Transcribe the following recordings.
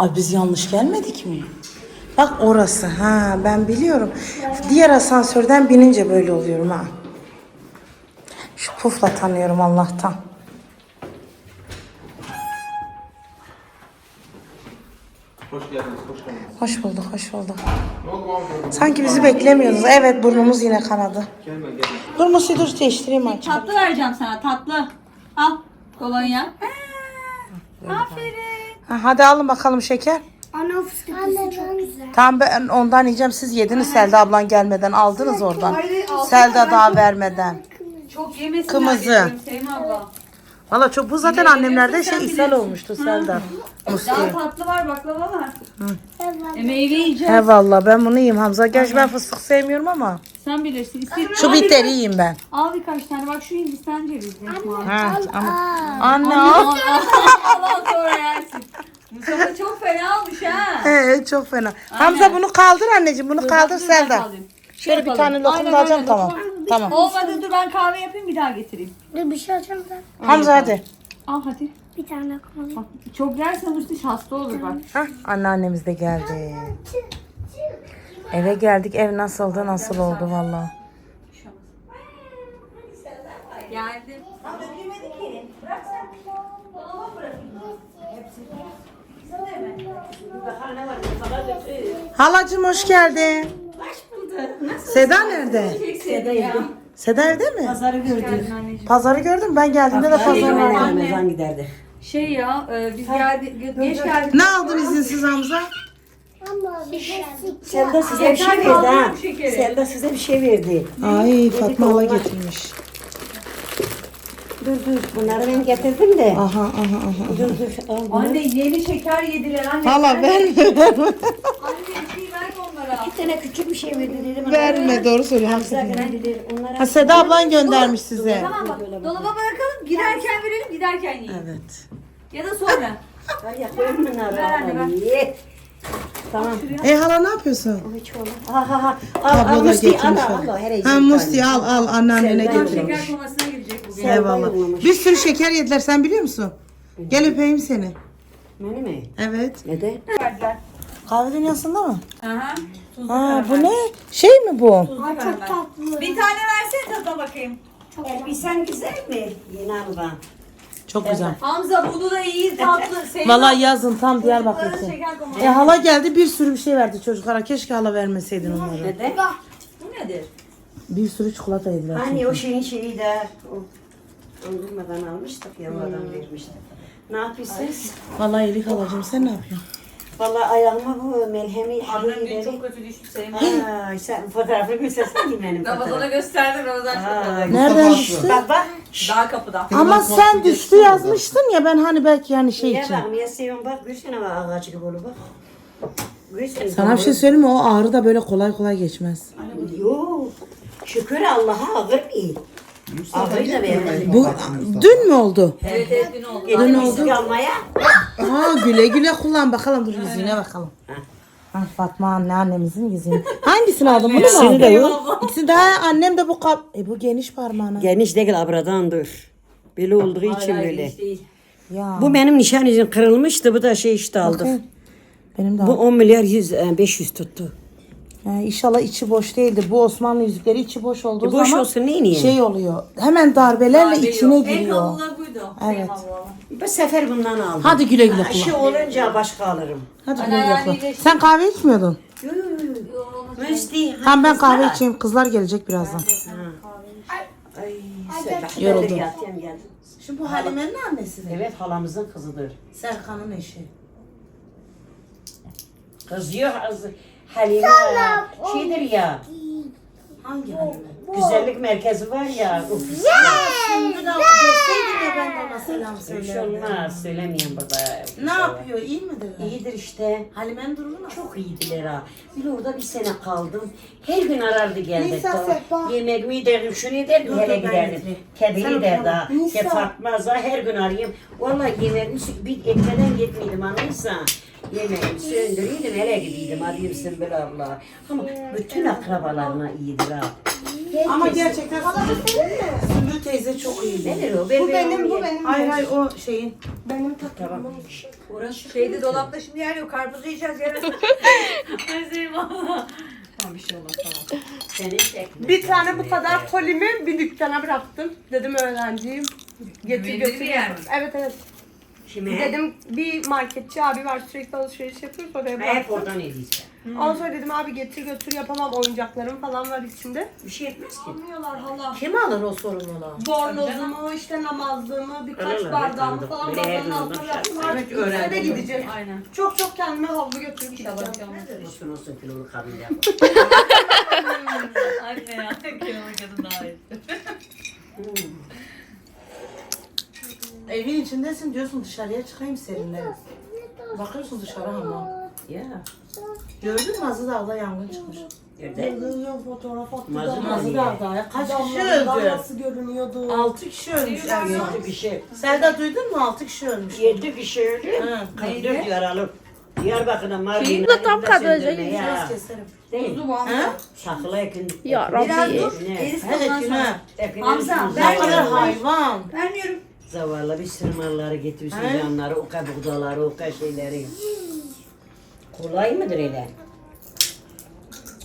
Ay biz yanlış gelmedik mi? Bak orası. Ha ben biliyorum. Diğer asansörden binince böyle oluyorum ha. Şu pufla tanıyorum Allah'tan. Hoş geldiniz, hoş geldiniz. Hoş bulduk, hoş bulduk. Ne oldu abi? Sanki bizi beklemiyordunuz. Evet burnumuz yine kanadı. Gelme, gelme. Dur Musi dur değiştireyim açık. Tatlı vereceğim sana tatlı. Al kolonya. Ha, Aferin. Ha, hadi alın bakalım şeker. Ana fıstıklısı çok güzel. Tamam ben ondan yiyeceğim. Siz yediniz Selda ablan gelmeden. Aldınız oradan. Hayır, Selda daha vermeden. Çok yemesinler. Kımızı. diyorum Sevim abla. Valla çok bu zaten Yine annemlerde şey ishal bilirsin. olmuştu Selda. Musti. Daha tatlı var baklava var. Evet. E, meyve yiyeceğiz. He valla ben bunu yiyeyim Hamza. Gerçi ben fıstık sevmiyorum ama. Sen bilirsin. İstediğin Şu biteri yiyeyim ben. Al birkaç tane. Bak şu Hindistan cevizi. Mavi. Ha, ama. Anne Al al. al al sonra yersin. Mustafa çok fena olmuş ha. He, çok fena. Hamza bunu kaldır anneciğim. Bunu kaldır Dur, ben Selda. kaldırayım. Şöyle bir tane lokum Aynen da alacağım tamam. lokum. Tamam. Olmadı dur ben kahve yapayım bir daha getireyim. Dur bir şey alacağım ben. Hamza hadi. Al hadi. Bir tane koyayım. Bak, çok yersen Mustafa hasta olur bak. Hah, anneannemiz de geldi. Eve geldik. Ev nasıldı? Nasıl oldu valla. Geldim. Halacığım hoş geldin. Seda nerede? Seda ya. Seda evde mi? Pazarı gördük. Pazarı gördüm. Ben geldiğimde de pazar anne. Ramazan giderdi. Şey ya e, biz geldik geç geldik. Ne aldın izinsiz Hamza? Şey Selda size bir şey verdi ha. Selda size bir şey verdi. Ay Fatma hala getirmiş. Dur dur bunları ben getirdim de. Aha aha aha. Dur dur al bunu. Anne yeni şeker yediler anne. Hala verme verme. Anne bir şey ver onlara. Bir tane küçük bir şey verdi dedim. verme doğru söylüyor. Hamza hakikaten. dedi onlara. Ha Seda ablan göndermiş size. Tamam bak dolaba bırakalım giderken verelim giderken yiyin. Evet. Ya da sonra. Bunları. Ver anne, ver. Tamam. E hala ne yapıyorsun? Hiç olmaz. Ha ha ha. Al al Tablo da Musti al getirmiş. al. al, her Ha Musti al al anneannene getir. yollamış. şeker komasına girecek bugün. Eyvallah. Bir sürü şeker yediler sen biliyor musun? Gel öpeyim seni. Beni mi? Evet. Neden? Verdiler. Kahve dünyasında mı? Aha. Tuzlu Ha bu ne? Şey mi bu? Tuzlu karamel. tatlı. Bir tane versene tadına bakayım. Elbisen güzel mi? Yeni alma. Çok güzel. Hamza bunu da iyi tatlı. Sevim Vallahi yazın tam Diyarbakır için. şeker. E hala geldi bir sürü bir şey verdi çocuklara. Keşke hala vermeseydin onları. Neden? Bu nedir? Bir sürü çikolata yediler. Hani çünkü. o şeyin şeyi de o dondurmadan almıştık yamadan vermiştik. Ne yapıyorsunuz? Vallahi iyilik halacığım sen ne yapıyorsun? Vallahi ayağıma bu melhemi Annem dün şeyleri- çok kötü düştü. Ay sen fotoğrafı göstersene benim Ramazan'a fotoğrafı. gösterdim Ramazan Aa, oldu. Nereden düştü? Bak bak. Daha kapıda. Ama sen düştü yazmıştın ya ben hani belki yani şey Ya için. bak ya seviyorum bak görsene bak ağacı gibi olur bak. Sana bir şey söyleyeyim mi? O ağrı da böyle kolay kolay geçmez. Yok. Şükür Allah'a ağır mı? Ağrıyı da. Bu dün mü oldu? Evet evet dün oldu. İstik almaya. Aa güle güle kullan bakalım dur yüzüne bakalım. Ha, Fatma anne annemizin yüzüğünü. Hangisini aldın bunu mu İkisini de yok. İkisini de ha, annem de bu kap. E bu geniş parmağına. Geniş değil abradandır. Böyle olduğu için böyle. Ya. Bu benim nişan izim kırılmıştı. Bu da şey işte bakayım. Benim de Bu 10 milyar 100, e, 500 tuttu. Ha, inşallah içi boş değildir. Bu Osmanlı yüzükleri içi boş olduğu E, boş zaman olsun, neyin iyi? şey oluyor. Hemen darbelerle Darbe içine yok. En giriyor. kalınlığı buydu. Evet. Abla. Bu sefer bundan aldım. Hadi güle güle Ha, kullan. olunca başka alırım. Hadi güle güle yani kullan. Sen kahve içmiyordun. Müsti. Tamam ben kahve içeyim. Kızlar gelecek birazdan. Ay, sen Yoruldum. Ben geldim. Şu bu Halime'nin annesi Evet halamızın kızıdır. Serkan'ın eşi. Kız yok. kız- Halime şeydir ya. Hangi Halime? Güzellik merkezi var ya. Uf, Şimdi de gösterdim ya ben de ona selam Bir şey söylerdim. olmaz. Söylemeyin burada. Ne yapıyor? İyi midir? İyidir işte. Halime'nin durumu nasıl? Çok iyiydiler ha. Bir orada bir sene kaldım. Her gün arardı geldi. Nisa, Sefa. Yemeğimi derdim, şunu derdim, Dur, hele dur, ben giderdim. getireyim. Kedili Sen derdi otur ha. baba. Nisa. Ke Fatma za her gün arayayım. Vallahi yemeğimi sü- bir etmeden gitmeydim anlayırsan. Yemeğimi söndürüyordum, hele gidiydim. Arayayım böyle abla. Ama bütün akrabalarına iyidir ha. Ama gerçekten Sümbül teyze çok iyi. Nedir o? Bu benim, bu benim. Hayır hayır o şeyin. Benim takımım. Şeyde dolapta şimdi yer yok. Karpuz yiyeceğiz yarın. Ay Zeynep valla. Tamam bir şey olmaz tamam. Senin tekne. Bir tane bu kadar kolimi bir dükkana bıraktım. Dedim öğrenciyim. Getir götür. bir yer mi? Evet evet. Şimdi Dedim bir marketçi abi var sürekli alışveriş yapıyoruz oraya hep bıraktım. oradan ediyse. Ondan sonra dedim abi getir götür yapamam oyuncaklarım falan var içinde. Bir şey etmez ki. Almıyorlar hala. Kim alır o sorumluluğu? Bornozumu, işte namazlığımı, birkaç Alırlar, bardağımı evet, falan böyle her babanın altına bıraktım. şart. Artık Evet, eve öğrendim. gideceğim. Aynen. Çok çok kendime havlu götürüp gideceğim. Olsun olsun kilolu kadın yapar. Anne ya. Kelime kadın daha iyi. Evin içindesin diyorsun dışarıya çıkayım serinlerim. Bakıyorsun dışarı ama. Ya. Gördün mü Aziz Dağ'da yangın çıkmış. Nerede? Yıldızın fotoğraf attı. Mazlum damla- Aziz Dağ'da ya. Kaç kişi öldü? Nasıl görünüyordu? 6 kişi ölmüş son. Yedi kişi. Selda duydun mu? 6 kişi ölmüş. Yedi kişi öldü. Hı. 44 yaralı. Diyarbakır'da Mardin'e. Şeyim de tam kadraja gidiyor. Biraz keserim. Değil. Ha? Saklı ekin. Ya Rabbi. ondan günah. sonra. ekin- Hamza, Ne kadar zavallı- hayvan. Vermiyorum. Zavallı bir sürü malları getirsin He? canları, o kabukdaları, o kadar şeyleri. Kolay mıdır öyle?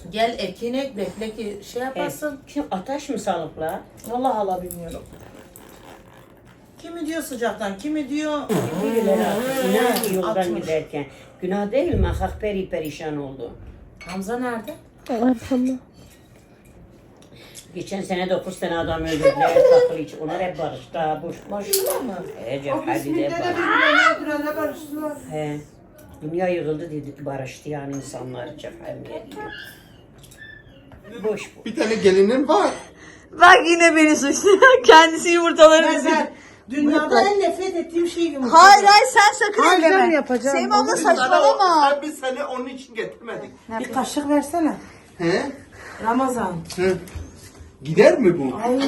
Gel ekin ek bekle ki şey yapasın. Kim ateş mi salıplar? Vallahi hala bilmiyorum. Kimi diyor sıcaktan, kimi diyor... Günah yoldan atmış. giderken. Günah değil mi? Hak peri perişan oldu. Hamza nerede? Arkamda. Geçen sene 9 tane adam öldürdüler takıl için. Onlar hep barışta. Boş Başlıyor mu? He cephadi de barış. öldürenler barıştılar. He. Dünya yığıldı dedi barıştı yani insanlar cephemeye diyor. Boş bu. Bir tane gelinin var. Bak yine beni suçluyor. Kendisi yumurtaları Ben dünyada en nefret ettiğim şey yumurta. Hayır hayır sen sakın Hayır, elleme. ben yapacağım. Sevim abla saçmalama. o- biz seni onun için getirmedik. Bir kaşık versene. He? Ramazan. Hı. Gider mi bu? Ay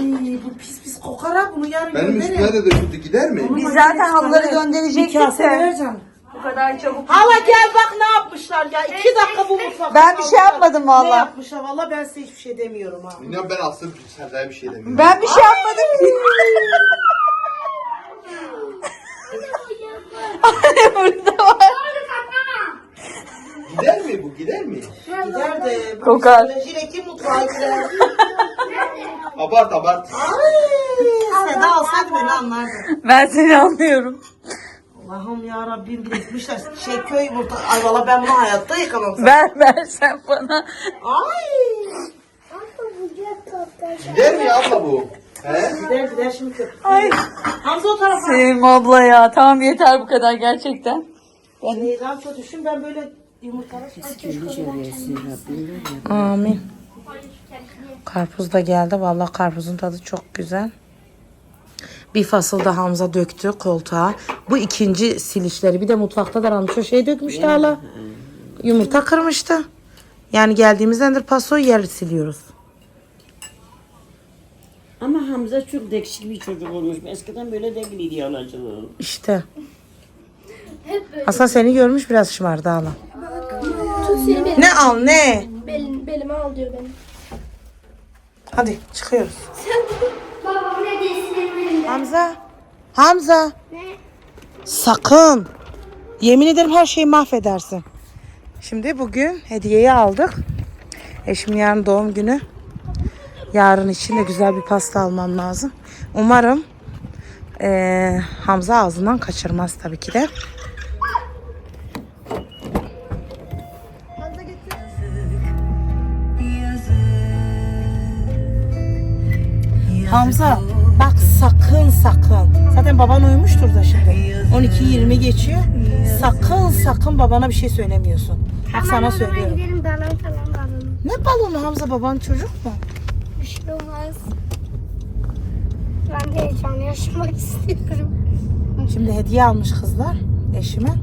bu pis pis kokar ha bunu yarın Benim gönderin. üstüme de döküldü gider mi? Biz zaten halıları gönderecektik Bir kase de. vereceğim. Bu kadar çabuk. Hala gel bak ne yapmışlar ya. İki dakika bu mutfakta. Ben bir şey kaldılar. yapmadım Ne valla. yapmışlar valla ben size hiçbir şey demiyorum ha. İnan ben aslında Serdar'a bir şey demiyorum. Ben bir şey yapmadım ki. Anne burada var. Gider mi bu? Gider mi? Gider de. bu Kokar. psikolojideki mutfağa gider. Abart abart. Ay, Seda alsaydı beni anlardı. Ben seni anlıyorum. Allah'ım ya Rabbim gitmişler. Şey köy yumurta. Ay valla ben bunu hayatta yıkamam. Ver ver sen bana. Ay. Gider mi abla bu? He? Gider gider şimdi köpük. Ay. Hamza o tarafa. Sevim abla ya. Tamam yeter bu kadar gerçekten. Ben daha çok düşün ben böyle Amin. Karpuz da geldi. Vallahi karpuzun tadı çok güzel. Bir fasıl da Hamza döktü koltuğa. Bu ikinci silişleri. Bir de mutfakta da almış o şey dökmüştü hala. Yumurta kırmıştı. Yani geldiğimizdendir paso yer siliyoruz. Ama Hamza çok değişik bir çocuk olmuş. Eskiden böyle değildi yalancılığı. İşte. Hasan seni görmüş biraz şımardı hala. Tut seni belim. Ne al ne? Belim, belime al diyor benim. Hadi çıkıyoruz. Babamın hediyesi benim elimde. Hamza. Hamza. Ne? Sakın. Yemin ederim her şeyi mahvedersin. Şimdi bugün hediyeyi aldık. Eşimin yarın doğum günü. Yarın için de güzel bir pasta almam lazım. Umarım eee, Hamza ağzından kaçırmaz tabii ki de. Hamza bak sakın sakın. Zaten baban uyumuştur da şimdi. 12-20 geçiyor. Sakın sakın babana bir şey söylemiyorsun. Bak sana söylüyorum. Gidelim balon falan balon. Ne balonu Hamza baban çocuk mu? Bir şey olmaz. Ben de heyecanlı yaşamak istiyorum. Şimdi hediye almış kızlar eşime.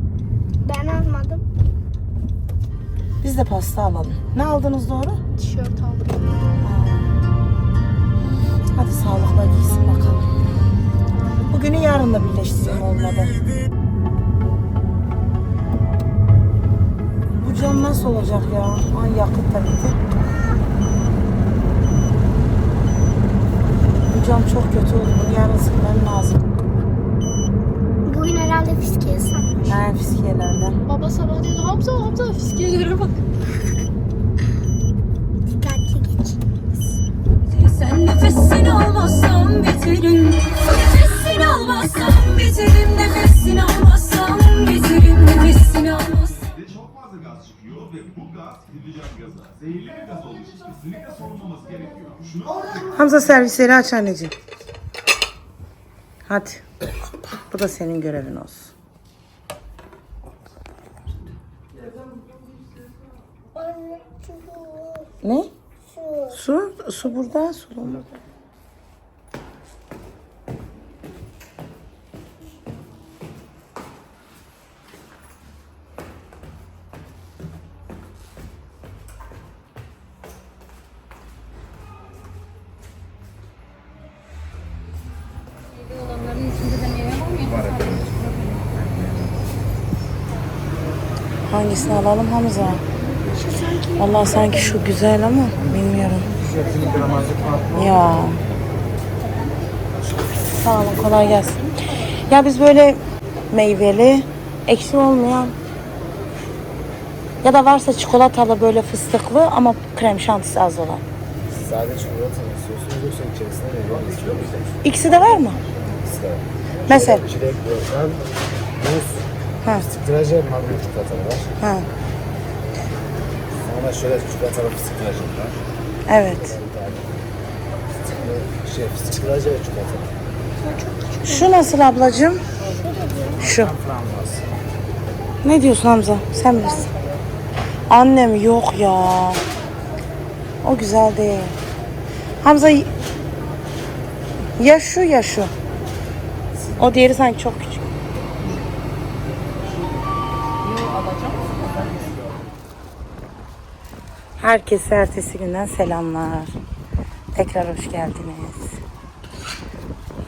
Ben almadım. Biz de pasta alalım. Ne aldınız doğru? Tişört aldım. Hadi sağlıkla giysin bakalım. Bugünü yarınla birleştireyim olmadı. Bu cam nasıl olacak ya? Ay yakıt da bitti. Kucağım çok kötü oldu. Bunu yarın silmem lazım. Bugün herhalde fiskiye Ha fiskiyelerden. Baba sabah dedi Hamza Hamza fiskiyelere bak. Dikkatli geç. Sen nefesini almazsam biterim Nefesini almazsam biterim Nefesini almazsam biterim Nefesini almazsam Ve çok fazla gaz çıkıyor ve bu gaz hidrojen gazı. Zehirli bir gaz olduğu için kesinlikle solunmaması gerekiyor. Şunu Hamza servisleri aç anneciğim. Hadi. Bu da senin görevin olsun. Ne? Su. Su burada. Su burada. Hangisini alalım Hamza? Allah sanki şu güzel ama bilmiyorum. Ya. Sağ olun kolay gelsin. Ya biz böyle meyveli, ekşi olmayan ya da varsa çikolatalı böyle fıstıklı ama krem şantisi az olan. Sade çikolata mı istiyorsunuz yoksa içerisinde meyve mi istiyorsunuz? İkisi de var mı? Mesela. çilek, yorgan, muz, Ha. tıraşı, magnet çikolatalı var. Ha. Sonra şöyle çikolatalı fıstık tıraşı var. Evet. Bir şey, ve çikolatalı. Şu nasıl ablacığım? Şu. Ne diyorsun Hamza? Sen bilirsin. Annem yok ya. O güzel değil. Hamza ya şu ya şu. O diğeri sanki çok küçük. Herkese ertesi günden selamlar. Tekrar hoş geldiniz.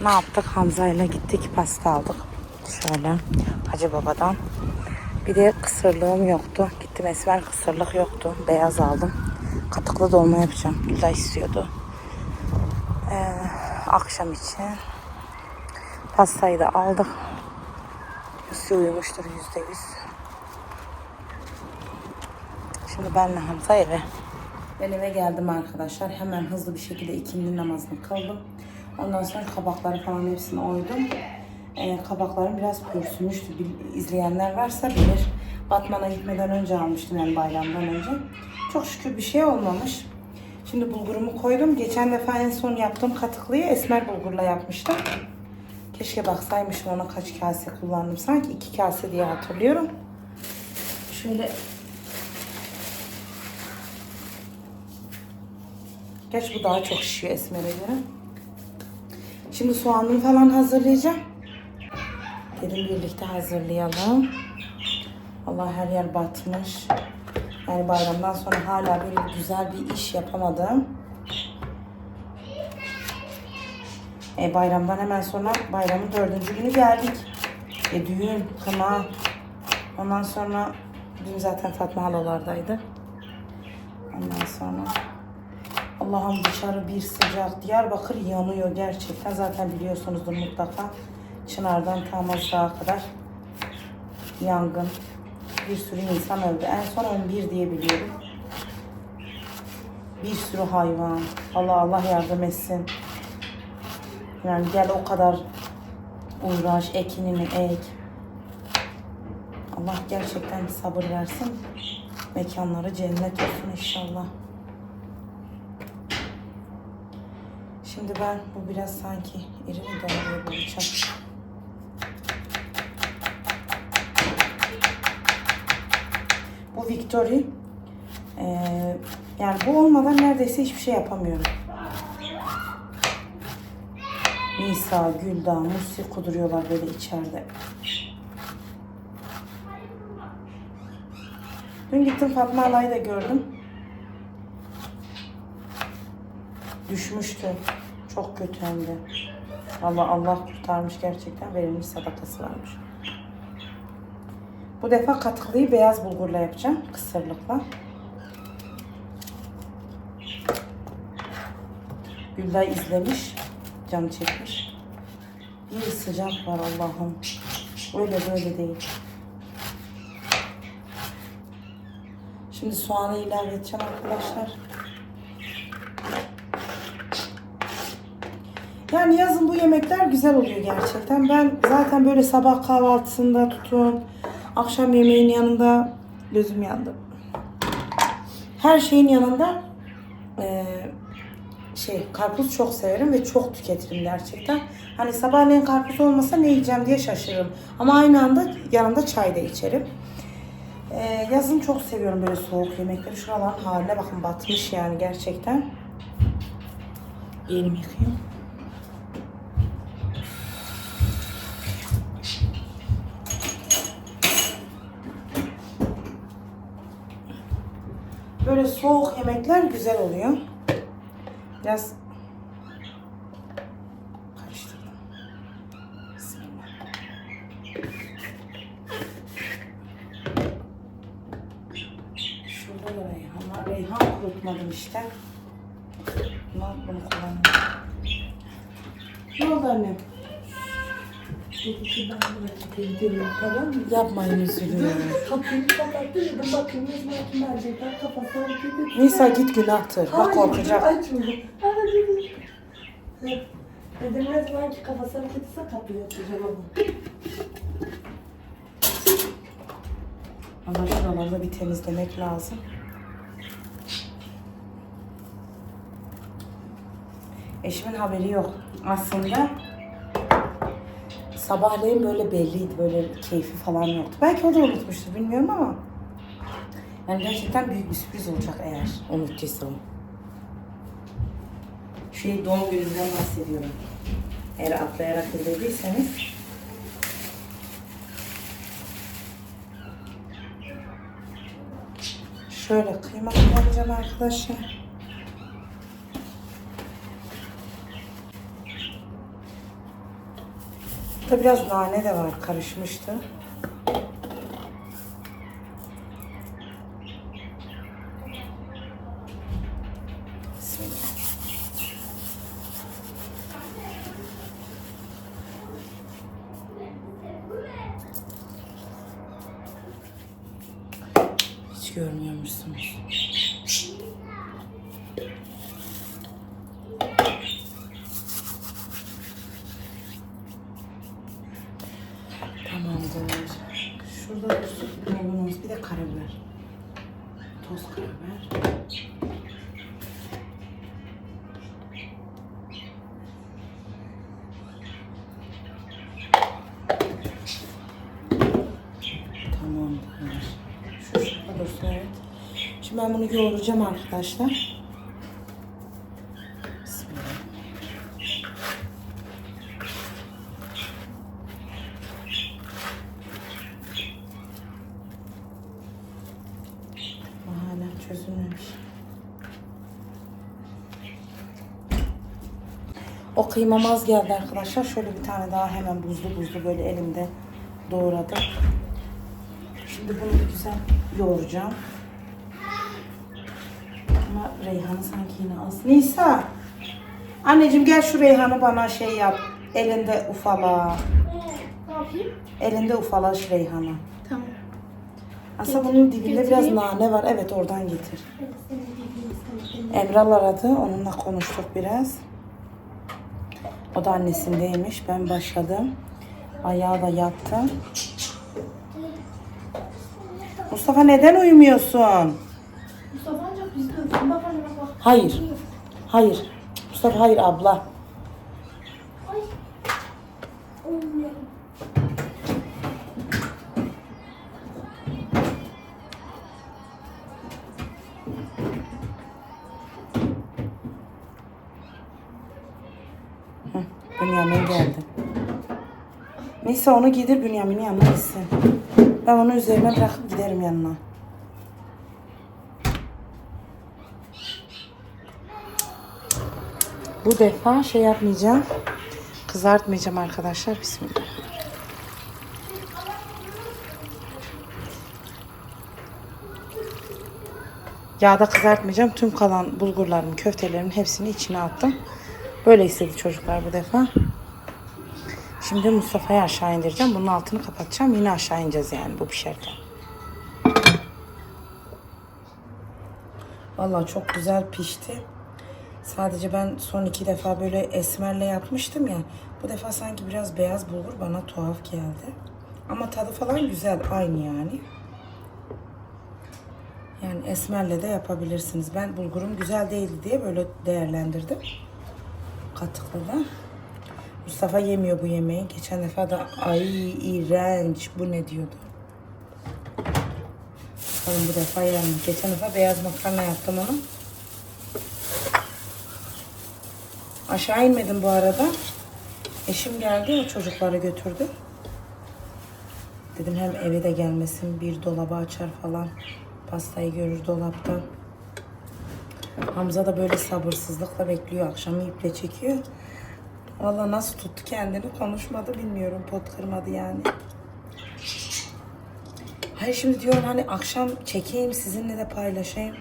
Ne yaptık? Hamza ile gittik pasta aldık. Şöyle Hacı Baba'dan. Bir de kısırlığım yoktu. Gittim esmer kısırlık yoktu. Beyaz aldım. Katıklı dolma yapacağım. Güzel istiyordu. Ee, akşam için pastayı da aldık. Üstü uyumuştur yüzde yüz. Şimdi benle Hamza eve. Ben eve geldim arkadaşlar. Hemen hızlı bir şekilde ikindi namazını kıldım. Ondan sonra kabakları falan hepsini oydum. Ee, kabaklarım biraz pürsümüştü. Bil- izleyenler varsa bilir. Batman'a gitmeden önce almıştım yani bayramdan önce. Çok şükür bir şey olmamış. Şimdi bulgurumu koydum. Geçen defa en son yaptığım katıklıyı esmer bulgurla yapmıştım. Keşke baksaymışım ona kaç kase kullandım. Sanki iki kase diye hatırlıyorum. Şöyle Gerçi bu daha çok şişiyor esmere göre. Şimdi soğanını falan hazırlayacağım. Dedim birlikte hazırlayalım. Allah her yer batmış. Yani bayramdan sonra hala böyle güzel bir iş yapamadım. E, bayramdan hemen sonra bayramın dördüncü günü geldik. E, düğün, kına. Ondan sonra dün zaten Fatma halalardaydı. Ondan sonra Allah'ım dışarı bir sıcak. Diyarbakır yanıyor gerçekten. Zaten biliyorsunuzdur mutlaka. Çınar'dan Tamazlığa kadar yangın. Bir sürü insan öldü. En son 11 diye biliyorum. Bir sürü hayvan. Allah Allah yardım etsin. Yani gel o kadar uğraş, ekinini ek. Allah gerçekten sabır versin. Mekanları cennet olsun inşallah. Şimdi ben bu biraz sanki iri mi dağılıyor bu? Bu Victory. Ee, yani bu olmadan neredeyse hiçbir şey yapamıyorum. Nisa, Gülda, Musi kuduruyorlar böyle içeride. Dün gittim Fatma Alay'ı da gördüm. Düşmüştü. Çok kötü hem de. Allah Allah kurtarmış gerçekten. Verilmiş sadakası varmış. Bu defa katıklıyı beyaz bulgurla yapacağım. Kısırlıkla. Gülday izlemiş. canı çekmiş. Bir sıcak var Allah'ım. Öyle böyle değil. Şimdi soğanı ilave edeceğim arkadaşlar. Yani yazın bu yemekler güzel oluyor gerçekten. Ben zaten böyle sabah kahvaltısında tutun, akşam yemeğin yanında gözüm yandı. Her şeyin yanında eee, şey karpuz çok severim ve çok tüketirim gerçekten. Hani sabahleyin karpuz olmasa ne yiyeceğim diye şaşırırım. Ama aynı anda yanında çay da içerim. Eee, yazın çok seviyorum böyle soğuk yemekleri. Şuraların haline bakın batmış yani gerçekten. Elimi yıkayayım. Böyle soğuk yemekler güzel oluyor. Biraz karıştırdım. Bismillah. Şurada da reyhan var. Reyhan kurutmadım işte. Bunu, bunu kullanıyorum. Ne oldu annem? Tamam mı? Yapmayın üzülüyorum. Kapıyı kapattı dedim bakın ne zaman kim verecekler kafasına hareket ediyor. Nisa git günahtır. Bak korkacak. Dedim ne zaman ki kafası hareket etse kapıyı açacağım ama. Ama şuralarda bir temizlemek lazım. Eşimin haberi yok. Aslında sabahleyin böyle belliydi. Böyle keyfi falan yoktu. Belki o da unutmuştur bilmiyorum ama. Yani gerçekten büyük bir sürpriz olacak eğer unuttuysa o. Şey doğum gününden bahsediyorum. Eğer atlayarak izlediyseniz Şöyle kıyma kullanacağım arkadaşlar. Burada biraz nane de var karışmıştı. Bismillah. Hiç görmüyormuşsunuz. Tamamdır. Şurada dursun maydanoz bir de karabiber. Toz karabiber. Tamamdır. Şu şurada dursun evet. Şimdi ben bunu yoğuracağım arkadaşlar. Hala çözülmemiş. O kıymam az geldi arkadaşlar. Şöyle bir tane daha hemen buzlu buzlu böyle elimde doğradım. Şimdi bunu güzel yoğuracağım. Reyhanı sanki yine az. Nisa. Anneciğim gel şu reyhanı bana şey yap. Elinde ufala. Ne yapayım? Elinde ufala şu reyhanı. Tamam. Aslında bunun dibinde biraz Getireyim. nane var. Evet oradan getir. Emral aradı. Onunla konuştuk biraz. O da annesindeymiş. Ben başladım. Ayağı da yattım. Mustafa neden uyumuyorsun? Mustafa ancak bizde öpsün. Hayır. Hayır. Mustafa hayır abla. Bünyamin geldi. Neyse onu giydir Bünyamin'in yanına gitsin. Ben onu üzerine bırakıp giderim yanına. Bu defa şey yapmayacağım. Kızartmayacağım arkadaşlar. Bismillah. Yağda kızartmayacağım. Tüm kalan bulgurların, köftelerin hepsini içine attım. Böyle istedi çocuklar bu defa. Şimdi Mustafa'yı aşağı indireceğim. Bunun altını kapatacağım. Yine aşağı ineceğiz yani bu pişerken. Vallahi çok güzel pişti. Sadece ben son iki defa böyle esmerle yapmıştım ya. Bu defa sanki biraz beyaz bulgur bana tuhaf geldi. Ama tadı falan güzel. Aynı yani. Yani esmerle de yapabilirsiniz. Ben bulgurum güzel değildi diye böyle değerlendirdim. Katıklı da. Mustafa yemiyor bu yemeği. Geçen defa da ay iğrenç bu ne diyordu. Bakalım bu defa mi? Geçen defa beyaz makarna yaptım onu. Aşağı inmedim bu arada. Eşim geldi o çocukları götürdü. Dedim hem eve de gelmesin bir dolabı açar falan. Pastayı görür dolapta. Hamza da böyle sabırsızlıkla bekliyor. Akşamı iple çekiyor. Valla nasıl tuttu kendini konuşmadı bilmiyorum. Pot kırmadı yani. Hayır şimdi diyorum hani akşam çekeyim sizinle de paylaşayım.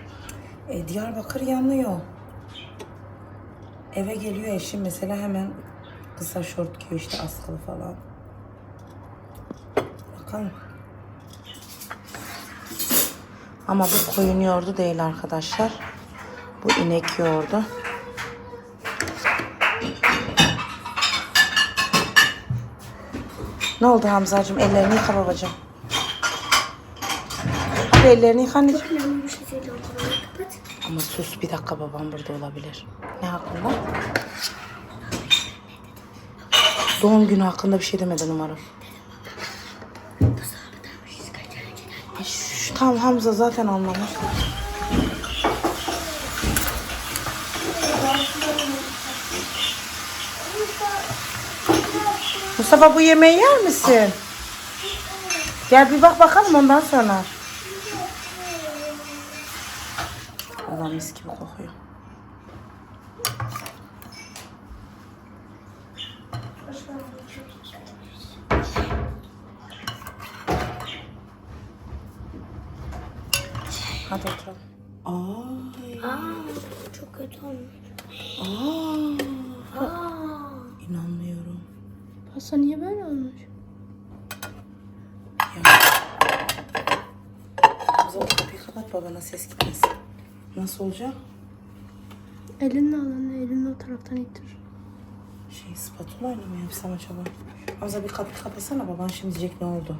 E, Diyarbakır yanıyor. Eve geliyor eşim mesela hemen kısa şort giyiyor işte askılı falan. Bakalım. Ama bu koyun yoğurdu değil arkadaşlar. Bu inek yoğurdu. Ne oldu Hamzacığım? Ellerini yıka babacığım. Ellerini yıka anneciğim. Ben bu şekilde oturmayı kapat. Ama sus bir dakika babam burada olabilir. Ne hakkında? Doğum günü hakkında bir şey demedi umarım. Ay, tamam Hamza zaten anlamış. Mustafa bu yemeği yer misin? Gel bir bak bakalım ondan sonra. Allah mis gibi kokuyor. Hadi oturalım. Ay, Çok kötü olmuş. inanmıyorum. Pasta niye böyle olmuş? Hamza o kapıyı kapat babana ses gitmesin. Nasıl olacak? Elinle al anne, elinle o taraftan ittir. Şey spatula ile mi yapsam acaba? Hamza bir kapıyı kapatsana baban şimdi diyecek ne oldu?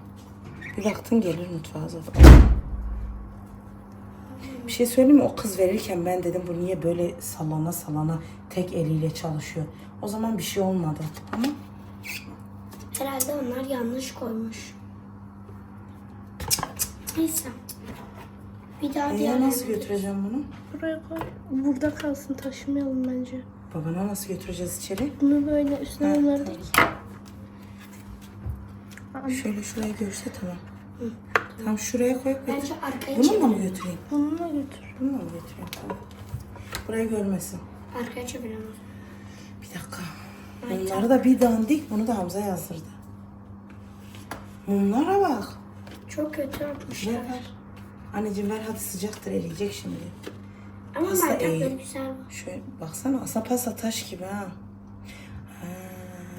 Bir baktın gelir mutfağa zaten. Bir şey söyleyeyim mi? O kız verirken ben dedim bu niye böyle sallana sallana tek eliyle çalışıyor. O zaman bir şey olmadı. Ama Herhalde onlar yanlış koymuş. Neyse. Bir daha e, diğer nasıl götüreceğim bunu? Buraya koy. Burada kalsın, taşımayalım bence. Babana nasıl götüreceğiz içeri? Bunu böyle üstüne onları tamam. dik. Şöyle şuraya görse tamam. Tam şuraya koyup götür. Bence arkaya Bununla mı götüreyim? Bununla götür. Bununla mı götüreyim? Tamam. Burayı görmesin. Arkaya çevirelim. Bir dakika. Bunları da bir dandik. Bunu da Hamza yazdırdı. Mumlara bak. Çok kötü Ver yapmışlar. ver. Anneciğim ver hadi sıcaktır eriyecek şimdi. Ama Pasta iyi. güzel var. Şöyle baksana aslında pasta taş gibi ha. Ha,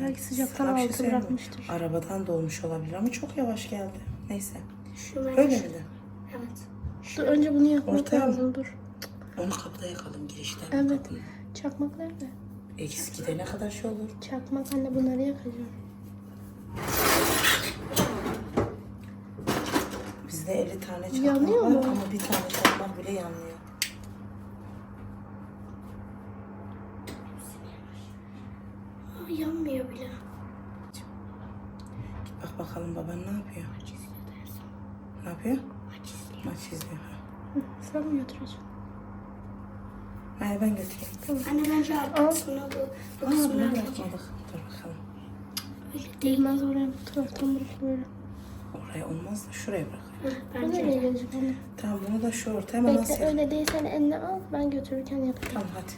Belki sıcaktan sana bir altı söyleyeyim mi? bırakmıştır. Arabadan dolmuş olabilir ama çok yavaş geldi. Neyse. Şu ben Öyle mi de? Evet. Dur önce bunu yapmak Ortaya mı? lazım dur. Onu kapıda yakalım girişten. Evet. kapıyı. Çakmak nerede? Eksi gidene kadar şey olur. Çakmak anne bunları yakacağım. Bizde 50 tane çakmak Yanıyor var mu? ama bir tane çakmak bile yanmıyor. Aa, yanmıyor bile. Bak bakalım baban ne yapıyor? Ne yapıyor? Maç izliyor. ha. Sen mi götüreceksin? Hayır ben götüreyim. Anne bence arka kısmına bu, bu Aa kısmına bunu arka bırakmadık. Dur bakalım. Öyle değil. Bilmez oraya bu taraftan bırak böyle. Oraya olmaz da şuraya bırak. Bence gelecek anne? Tamam bunu da şu ortaya nasıl Bekle öyle değil sen eline al ben götürürken yapayım. Tamam hadi.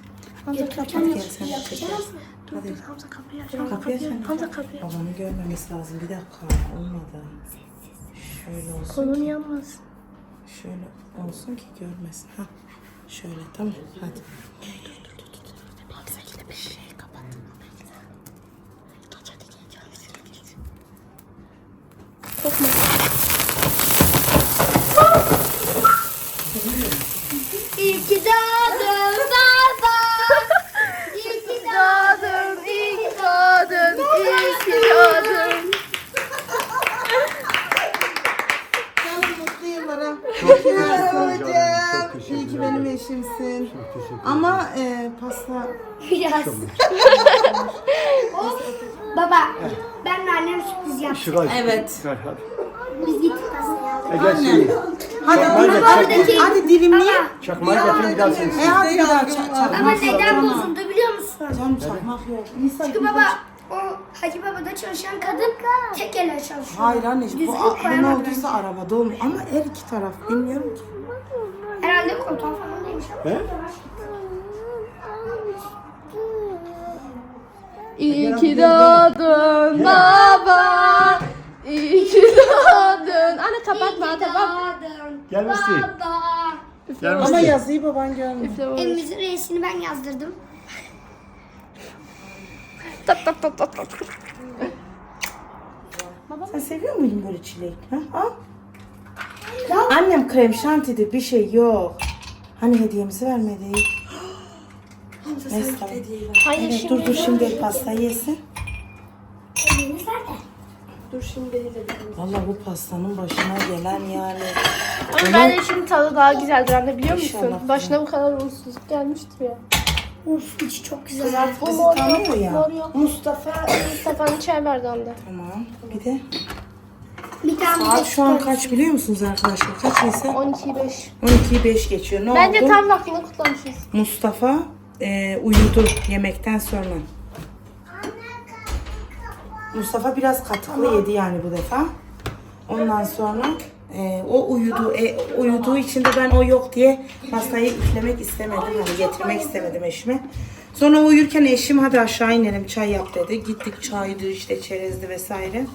Hamza Götürürken kapıyı Gel yap- sen de yapacağız. Dur Hadi. dur Hamza kapıyı aç. Hamza Kapıyı aç kapıyı. anne. Hamza kapıyı. Babanı görmemesi lazım. Bir dakika. Olmadı. Şöyle olsun Kolun yanmaz. Şöyle olsun ki görmesin. Ha. Şöyle tamam. Hadi. Dur dur dur. dur. Hamza gidip bir şey Biraz. Baba, ben de annem sürpriz yaptı. Şurayı. Evet. Ver hadi. Biz gittik pastayı aldık. E gel şeyi. Hadi Çakmağı onu getir, hadi, çakmağı. hadi dilimleyin. Çakmağı getir bir daha. E hadi bir daha çak, Ama yok. neden bozuldu biliyor musun? Canım çakmak yok. Çünkü baba, o Hacı Baba'da çalışan kadın tek elle çalışıyor. Hayır anneciğim bu, Düzgün bu ne koyamadım. olduysa arabada olmuyor. Ama her iki taraf bilmiyorum ki. Herhalde koltuğa falan değmiş ama. He? İyi ki doğdun baba. İyi ki doğdun. Anne kapatma tamam. Gel Musti. Gel Ama Musti. yazıyı baban görmüyor. Evimizin reisini ben yazdırdım. Tat tat tat tat. tat. Sen seviyor muydun böyle çilek? Ha? ha? Annem krem şantiydi bir şey yok. Hani hediyemizi vermedik. Neyse tamam. Hayır Evet, şimdi. dur dur şimdi pastayı yesin. Evimiz nerede? Dur şimdi dedim. Vallahi bu pastanın başına gelen yani. Ama bence şimdi tadı daha güzeldir anne biliyor musun? İnşallah. Başına bu kadar uğursuzluk gelmiştir ya. Uf içi çok güzel. Bizi mor tanıyor yok, ya. mor yok. Mustafa. Mustafa'nın çay anne. Tamam. Bir de Bir tane saat de şu an kaç biliyor musunuz arkadaşlar? Kaç ise? 12 5. 12'yi 5 geçiyor. Ne Bence oldu? tam vaktinde kutlamışız. Mustafa e, uyudu yemekten sonra. Mustafa biraz katıklı yedi yani bu defa. Ondan sonra e, o uyudu. E, uyuduğu için de ben o yok diye pastayı üflemek istemedim. Hani getirmek istemedim eşime. Sonra uyurken eşim hadi aşağı inelim çay yap dedi. Gittik çaydı işte çerezdi vesaire.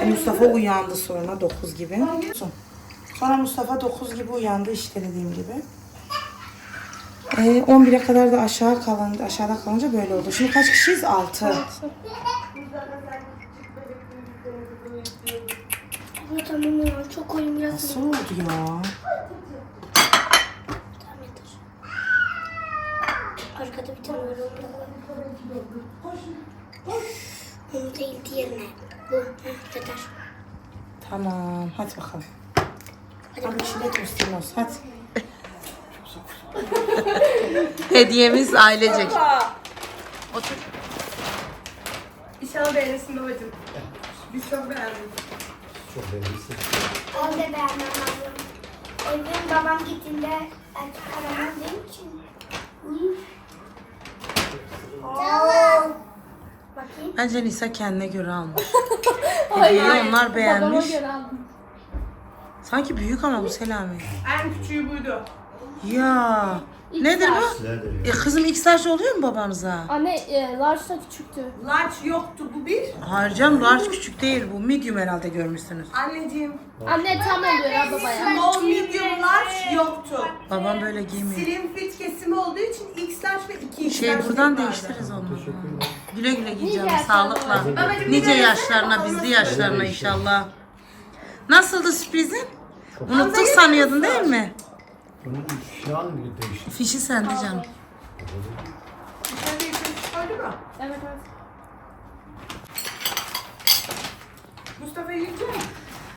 E, Mustafa uyandı sonra 9 gibi. Sonra Mustafa 9 gibi uyandı işte dediğim gibi. Ee, 11'e kadar da aşağı kalınca, aşağıda kalınca böyle oldu. Şimdi kaç kişiyiz? 6. Bu tamam ya. Çok koyun biraz. Nasıl oldu ya? Arkada bir tane var. onu değil diğerine. Bu. Yeter. Tamam. Hadi bakalım. Hadi çilek muslimos. Hadi. Hediyemiz ailecek. İnşallah beğenirsin babacığım. Biz çok beğendik. Çok beğenmişsin. Ben de beğenmem lazım. O gün babam gittiğinde erkek aramam değil için. Tamam. Bakayım. Bence Nisa kendine göre almış. Hediyeyi onlar Babama beğenmiş. göre aldım. Sanki büyük ama bu Selami. En küçüğü buydu. Ya. Nedir bu? E, kızım X large oluyor mu babanıza? Anne e, large da küçüktü. Large yoktu bu bir. Hayır canım large küçük değil bu. Medium herhalde görmüşsünüz. Anneciğim. Anne tam oluyor ha babaya. Small, medium, large yoktu. Babam böyle giymiyor. Slim fit kesimi olduğu için X large ve 2 X Şey large buradan vardı. değiştiririz onu. Güle güle giyeceğim Nice sağlıkla. Babacığım, Nice yaşlarına, bizli yaşlarına inşallah. Nasıldı sürprizin? Unuttuk sanıyordun değil mi? Bunun şu an bir değişti. Fişi sende canım. Sen de koydu mu? Evet evet. Mustafa yiyecek mi?